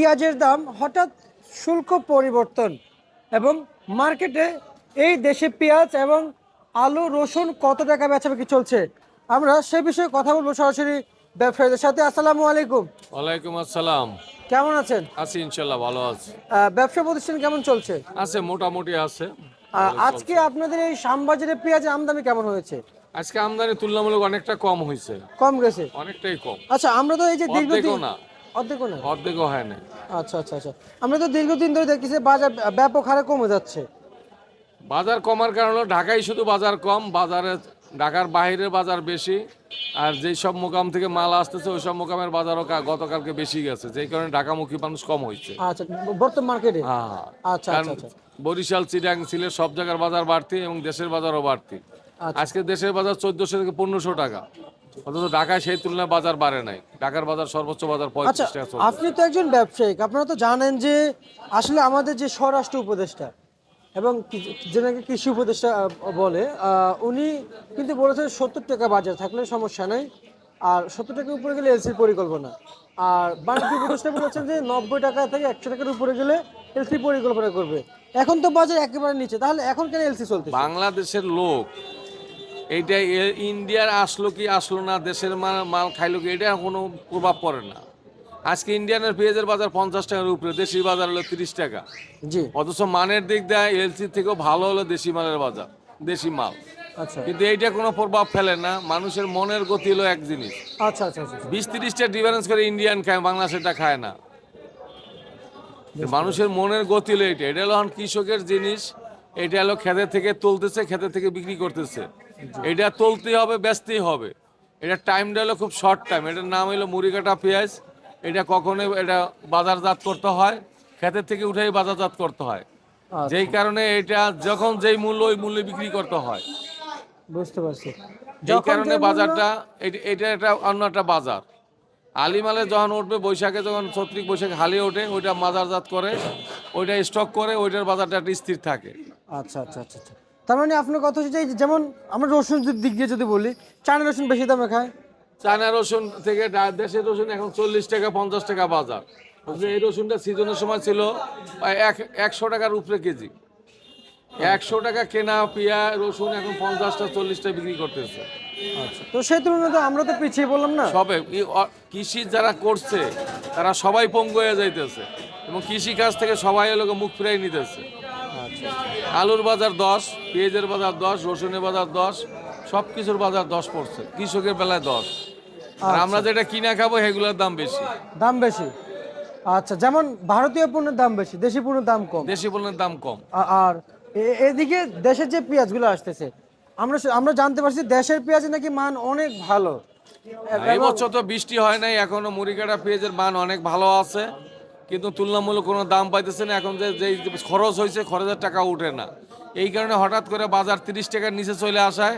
পেঁয়াজের দাম হঠাৎ শুল্ক পরিবর্তন এবং মার্কেটে এই দেশে পেঁয়াজ এবং আলু রসুন কত টাকা বেচাবেচি চলছে? আমরা সে বিষয়ে কথা বলব সরাসরি ব্যবসায়ীদের সাথে। আসসালামু আলাইকুম। ওয়ালাইকুম আসসালাম। কেমন আছেন? আছি ইনশাল্লাহ ভালো আছি। ব্যবসা প্রতিষ্ঠান কেমন চলছে? আছে মোটামুটি আছে। আজকে আপনাদের এই শ্যামবাজারে পেঁয়াজের আমদানি কেমন হয়েছে? আজকে আমদানি তুলনামূলক অনেকটা কম হয়েছে। কম গেছে? অনেকটাই কম। আচ্ছা আমরা তো এই যে দীর্ঘদিন না। অর্ধেকও না অর্ধেকও হয় না আচ্ছা আচ্ছা আচ্ছা। আমরা তো দীর্ঘদিন ধরে দেখতেছি বাজার ব্যাপক হারে কমে যাচ্ছে। বাজার কমার কারণে ঢাকায় শুধু বাজার কম বাজারে ঢাকার বাইরের বাজার বেশি আর যেই সব মোকাম থেকে মাল আসতেছে ওই সব মোকামের বাজারও গতকালকে বেশি গেছে। যেই কারণে ঢাকামুখী মানুষ কম হয়েছে আচ্ছা বর্তমান মার্কেটে? হ্যাঁ। আচ্ছা আচ্ছা আচ্ছা বরিশাল চিটাং সিলেট সব জায়গার বাজার বাড়তি এবং দেশের বাজারও বাড়তি। আচ্ছা। আজকে দেশের বাজার চোদ্দশো থেকে পনেরোশো টাকা। অথচ ঢাকায় সেই তুলনায় বাজার বাড়ে নাই। ঢাকার বাজার সর্বোচ্চ বাজার আচ্ছা পঁয়ত্রিশ টাকা চলছে। আপনি তো একজন ব্যবসায়িক। আপনারা তো জানেন যে আসলে আমাদের যে স্বরাষ্ট্র উপদেষ্টা এবং কি- যেনাকে কৃষি উপদেষ্টা আহ, বলে আহ, উনি কিন্তু বলেছেন সত্তর টাকা বাজার থাকলে সমস্যা নাই আর সত্তর টাকার উপরে গেলে এলসির পরিকল্পনা। আর বাণিজ্য উপদেষ্টা বলেছেন যে নব্বই টাকা থেকে একশো টাকার উপরে গেলে এলসি পরিকল্পনা করবে। এখন তো বাজার একেবারে নিচে তাহলে এখন কেন এলসি চলছে বাংলাদেশের লোক এইটা ইন্ডিয়ার আসলো কি আসলো না দেশের মাল মাল খাইলো কি এটা কোনো প্রভাব পড়ে না। আজকে ইন্ডিয়ানের পেঁয়াজের বাজার পঞ্চাশ টাকার উপরে দেশি বাজার হলো তিরিশ টাকা। জি। অথচ মানের দিক দেয় এলসি থেকেও ভালো হলো দেশি মালের বাজার দেশি মাল। আচ্ছা। কিন্তু এইটা কোনো প্রভাব ফেলে না মানুষের মনের গতি হলো এক জিনিস। আচ্ছা আচ্ছা আচ্ছা বিশ তিরিশটা ডিফারেন্স করে ইন্ডিয়ান খায় বাংলাদেশেরটা খায় না। মানুষের মনের গতি হলো এটা এটা হলো এখন কৃষকের জিনিস এটা হলো খেতে থেকে তুলতেছে খেতে থেকে বিক্রি করতেছে। এটা তুলতেই হবে বেচতেই হবে। এটা টাইমটা হলো খুব শর্ট টাইম এটার নাম হলো মুড়িকাটা পেঁয়াজ। এটা কখনো এটা বাজারজাত করতে হয়। খেতের থেকে উঠেই বাজারজাত করতে হয়। আচ্ছা, যেই কারণে এটা যখন যেই মূল্য ওই মূল্যে বিক্রি করতে হয়। বুঝতে পারছি। যখন কারণে বাজারটা এটা- এটা একটা অন্য একটা বাজার। আলিমালে যখন উঠবে বৈশাখে যখন ছত্রিক বৈশাখে হালিয়ে ওঠে ওইটা বাজারজাত করে ওইটা স্টক করে ওইটার বাজারটা একটা স্থির থাকে। আচ্ছা আচ্ছা আচ্ছা আচ্ছা। তার মানে আপনার কথা হচ্ছে যে যেমন আমরা রসুন দিক দিয়ে যদি বলি চায়না রসুন বেশি দামে খায়? চায়না রসুন থেকে দেশের রসুন এখন চল্লিশ টাকা পঞ্চাশ টাকা বাজার। এই রসুনটা সিজনের সময় ছিল এক একশো টাকার উপরে কেজি। একশো টাকা কেনা পিয়া রসুন এখন পঞ্চাশটা চল্লিশটা বিক্রি করতেছে। আচ্ছা তো সেই তুলনায় তো আমরা তো পিছিয়ে বললাম না। সবে কৃষি যারা করছে তারা সবাই পঙ্গু হয়ে যাইতেছে। এবং কৃষি কাজ থেকে সবাই এলাকা মুখ ফিরাই নিতেছে। আলুর বাজার দশ পেঁয়াজের বাজার দশ রসুনের বাজার দশ সব কিছুর বাজার দশ পড়ছে কৃষকের বেলায় দশ। আর আমরা যেটা কিনা খাব সেগুলোর দাম বেশি। দাম বেশি? আচ্ছা যেমন ভারতীয় পণ্যের দাম বেশি দেশি পণ্যের দাম কম। দেশি পণ্যের দাম কম। আর এদিকে দেশের যে পেঁয়াজগুলো আসতেছে আমরা আমরা জানতে পারছি দেশের পেঁয়াজের নাকি মান অনেক ভালো। এই বছর তো বৃষ্টি হয় নাই এখনও মুড়িকাটা পেঁয়াজের মান অনেক ভালো আছে। কিন্তু তুলনামূলক কোনো দাম পাইতেছে না। এখন যে যেই খরচ হয়েছে খরচের টাকা উঠে না। এই কারণে হঠাৎ করে বাজার তিরিশ টাকার নিচে চলে আসায়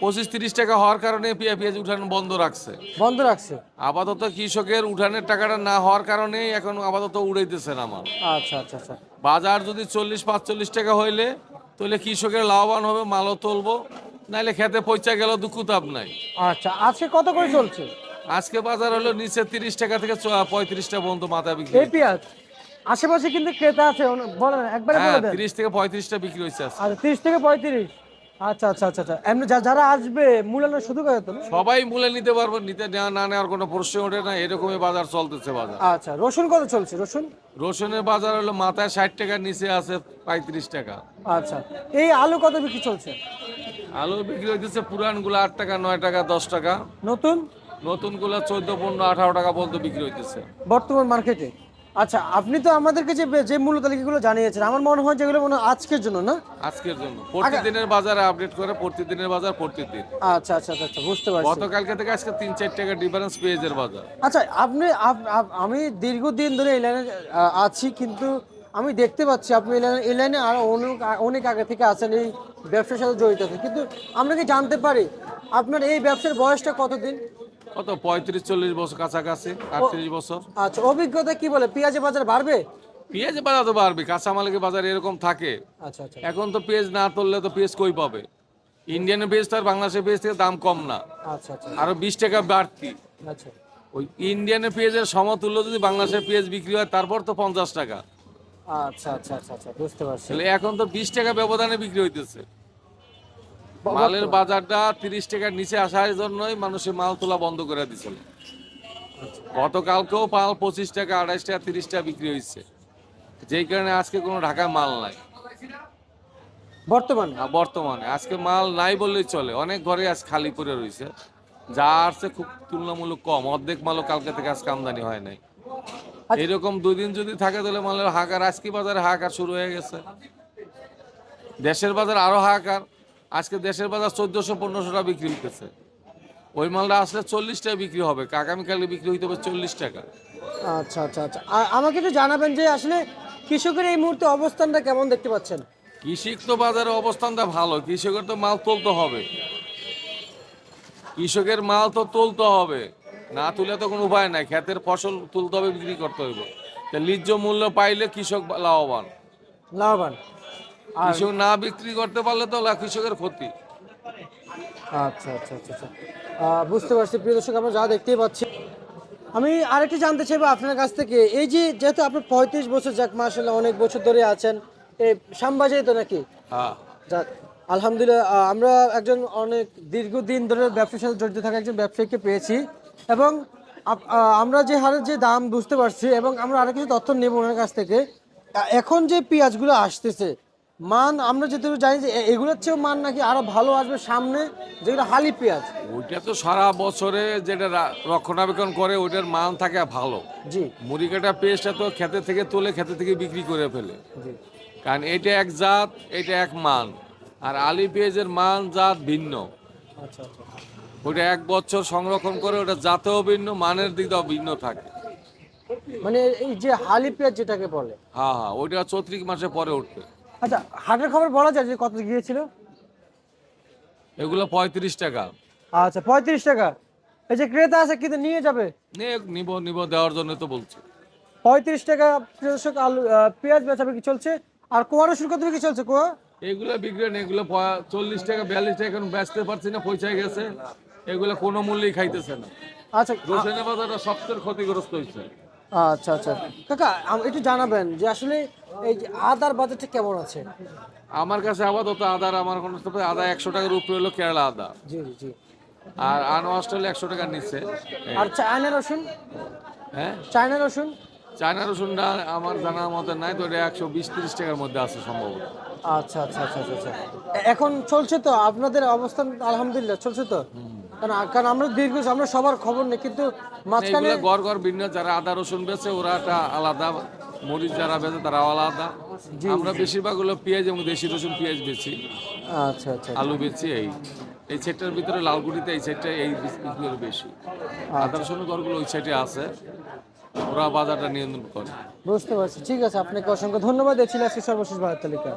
পঁচিশ তিরিশ টাকা হওয়ার কারণে পেঁয়া পেঁয়াজ উঠান বন্ধ রাখছে। বন্ধ রাখছে? আপাতত কৃষকের উঠানের টাকাটা না হওয়ার কারণে এখন আপাতত উড়াইতেছে না আমার আচ্ছা আচ্ছা আচ্ছা। বাজার যদি চল্লিশ পাঁচচল্লিশ টাকা হইলে তাহলে কৃষকের লাভবান হবে মালও তুলবো নাইলে খেতে পয়সা গেল দুঃখ তাপ নাই। আচ্ছা আজকে কত করে চলছে? আজকে বাজার হলো নিচে তিরিশ টাকা থেকে পঁয়ত্রিশটা পর্যন্ত মাথা বিক্রি এই পেঁয়াজ আশেপাশে কিন্তু ক্রেতা আছে বলেন একবারে হ্যাঁ বলে দেন। থেকে পঁয়ত্রিশটা বিক্রি হয়েছে আচ্ছা তিরিশ থেকে পঁয়ত্রিশ। আচ্ছা আচ্ছা আচ্ছা আচ্ছা। এমনি যারা আসবে মূল্যায়ন শুধু করে তো সবাই মূলে নিতে পারব নিতে নেওয়া না নেওয়ার কোনো প্রশ্ন ওঠে না এরকমই বাজার চলতেছে বাজার। আচ্ছা রসুন কত চলছে? রসুন? রসুনের বাজার হলো মাথায় ষাট টাকার নিচে আছে পঁয়ত্রিশ টাকা। আচ্ছা এই আলু কত বিক্রি চলছে? আলু বিক্রি হইতেছে পুরানগুলো আট টাকা নয় টাকা দশ টাকা। নতুন? নতুনগুলো চোদ্দ পনেরো আঠারো টাকা পর্যন্ত বিক্রি হইতেছে। বর্তমান মার্কেটে? আচ্ছা আপনি তো আমাদেরকে যে যে মূল্য তালিকাগুলো জানিয়েছেন আমার মনে হয় যেগুলো মনে আজকের জন্য না? আজকের জন্য। প্রতিদিনের বাজারে আপডেট করে প্রতিদিনের বাজার প্রতিদিন। আচ্ছা আচ্ছা আচ্ছা আচ্ছা বুঝতে পারছি। গতকালকে থেকে আজকে তিন চার টাকা ডিফারেন্স পেঁয়াজের বাজার। আচ্ছা আপনি আপ- আপ- আমি দীর্ঘদিন ধরে এই লাইনে আছি কিন্তু আমি দেখতে পাচ্ছি আপনি এই লাইনে এই লাইনে আর অনেক অনেক আগে থেকে আছেন এই ব্যবসার সাথে জড়িত আছেন। কিন্তু আমরা কি জানতে পারি আপনার এই ব্যবসার বয়সটা কতদিন? কত পঁয়ত্রিশ চল্লিশ বছর কাছাকাছি আটত্রিশ বছর। আচ্ছা অভিজ্ঞতা কি বলে? পেঁয়াজের বাজার বাড়বে? পেঁয়াজ বাজার তো বাড়বে কাঁচামালের বাজার এরকম থাকে। আচ্ছা আচ্ছা। এখন তো পেঁয়াজ না তুললে তো পেঁয়াজ কই পাবে? ইন্ডিয়ানের পেঁয়াজ তো আর বাংলাদেশের পেঁয়াজ থেকে দাম কম না। আচ্ছা আচ্ছা। আরও বিশ টাকা বাড়তি। আচ্ছা। ওই ইন্ডিয়ানের পেঁয়াজের সমতুল্য যদি বাংলাদেশের পেঁয়াজ বিক্রি হয় তারপর তো পঞ্চাশ টাকা। আচ্ছা আচ্ছা আচ্ছা বুঝতে পারছি। তাহলে এখন তো বিশ টাকা ব্যবধানে বিক্রি হইতেছে। মালের বাজারটা তিরিশ টাকার নিচে আসার জন্যই মানুষের মাল তোলা বন্ধ করে দিছিল গতকালকেও মাল পঁচিশ টাকা আড়াইশ টাকা তিরিশ টাকা বিক্রি হয়েছে। যেই কারণে আজকে কোনো ঢাকায় মাল নাই। বর্তমানে? আর বর্তমানে। আজকে মাল নাই বললেই চলে। অনেক ঘরে আজ খালি পড়ে রয়েছে। যা আসছে খুব তুলনামূলক কম। অর্ধেক মালও কালকে থেকে আজকে আমদানি হয় নাই। এরকম দুই দিন যদি থাকে তাহলে মালের হাহাকার আজকে বাজারে হাহাকার শুরু হয়ে গেছে। দেশের বাজার আরও হাহাকার। আজকে দেশের বাজার চোদ্দশো পনেরোশো টাকা বিক্রি হইতেছে। ওই মালটা আসলে চল্লিশ টাকা বিক্রি হবে আগামীকালে বিক্রি হইতে হবে চল্লিশ টাকা। আচ্ছা আচ্ছা আচ্ছা। আমাকে একটু জানাবেন যে আসলে কৃষকের এই মুহূর্তে অবস্থানটা কেমন দেখতে পাচ্ছেন? কৃষিক তো বাজারে অবস্থানটা ভালো কৃষকের তো মাল তুলতে হবে। কৃষকের মাল তো তুলতে হবে না তুলে তো কোনো উপায় নাই। ক্ষেতের ফসল তুলতে হবে বিক্রি করতে হবে তা লিজ্জ মূল্য পাইলে কৃষক লাভবান। লাভবান। কৃষক না বিক্রি করতে পারলে তো কৃষকের ক্ষতি। আচ্ছা আচ্ছা আচ্ছা আচ্ছা। বুঝতে পারছি। প্রিয় দর্শক আমরা যা দেখতেই পাচ্ছি। আমি আরেকটি জানতে চাইব আপনার কাছ থেকে। এই যে যেহেতু আপনি পঁয়ত্রিশ বছর যাক মাসাল্লাহ অনেক বছর ধরে আছেন এই শ্যামবাজারে তো নাকি? হ্যাঁ। যাক আলহামদুলিল্লাহ আমরা একজন অনেক দীর্ঘদিন ধরে ব্যবসার সাথে জড়িত থাকা একজন ব্যবসায়ীকে পেয়েছি এবং আমরা যে হারের যে দাম বুঝতে পারছি এবং আমরা আরও কিছু তথ্য নেব ওনার কাছ থেকে। এখন যে পেঁয়াজগুলো আসতেছে মান আমরা যেহেতু জানি যে এগুলোর চেয়েও মান নাকি আরও ভালো আসবে সামনে যেগুলো হালি পেঁয়াজ। ওইটা তো সারা বছরে যেটা রক্ষণাবেক্ষণ করে ওইটার মান থাকে ভালো। জি। মুড়িকাটা পেস্টটা তো খেতে থেকে তুলে খেতে থেকে বিক্রি করে ফেলে। কারণ এটা এক জাত এটা এক মান। আর আলি পেঁয়াজের মান জাত ভিন্ন। আচ্ছা আচ্ছা। ওটা এক বছর সংরক্ষণ করে ওটা জাতেও ভিন্ন মানের দিক দিয়েও ভিন্ন থাকে। মানে এই যে হালি পেঁয়াজ যেটাকে বলে। হ্যাঁ হ্যাঁ ওইটা চৈত্রিক মাসে পরে উঠবে। আচ্ছা হাটের খবর বলা যায় যে কত গিয়েছিল? এগুলো পঁয়ত্রিশ টাকা। আচ্ছা পঁয়ত্রিশ টাকা। এই যে ক্রেতা আছে কিন্তু নিয়ে যাবে? নিব নিব দেওয়ার জন্য তো বলছি। পঁয়ত্রিশ টাকা দর্শক আলু পেঁয়াজ বেচা বিক্রি চলছে। আর কোয়া রসুন কত বিক্রি চলছে কোয়া? এগুলো বিক্রি না এগুলো চল্লিশ টাকা বিয়াল্লিশ টাকা এখন বেচতে পারছি না পৌঁছায় গেছে। এগুলো কোনো মূল্যেই খাইতেছে না। আচ্ছা রসুনের বাজারটা সবচেয়ে ক্ষতিগ্রস্ত হয়েছে। আচ্ছা আচ্ছা। কাকা একটু জানাবেন যে আসলে এই যে আদার বাজারটা কেমন আছে? আমার কাছে আপাতত আদার আমার কোনো আদা একশো টাকার উপরে হলো কেরালা আদা। জি জি, আর আনওয়াস্ট হলে একশো টাকার নিচে। আর চায়না রসুন? হ্যাঁ? চায়না রসুন? চায়না রসুনটা আমার জানা মতে নাই তো এটা একশো বিশ তিরিশ টাকার মধ্যে আছে সম্ভবত। আচ্ছা আচ্ছা আচ্ছা আচ্ছা আচ্ছা। এখন চলছে তো? আপনাদের অবস্থান আলহামদুলিল্লাহ চলছে তো? কারণ আমরা দীর্ঘ আমরা সবার খবর নেই কিন্তু মাঝখানে গড় গড় ভিন্ন যারা আদা রসুন বেচে ওরা একটা আলাদা মরিচ যারা বেচে তারা আলাদা। আমরা বেশিরভাগ হলো পেঁয়াজ এবং দেশি রসুন পেঁয়াজ বেচি আচ্ছা আচ্ছা আলু বেচি এই। এই সেটটার ভিতরে লালগুড়িতে এই সাইডটা এই বিক্রিগুলো বেশি। আদা রসুনের গড়গুলো ওই সাইডে আছে। ওরা বাজারটা নিয়ন্ত্রণ করে। বুঝতে পারছি ঠিক আছে আপনাকে অসংখ্য ধন্যবাদ। এ ছিল আজকে সর্বশেষ ভারত তালিকা।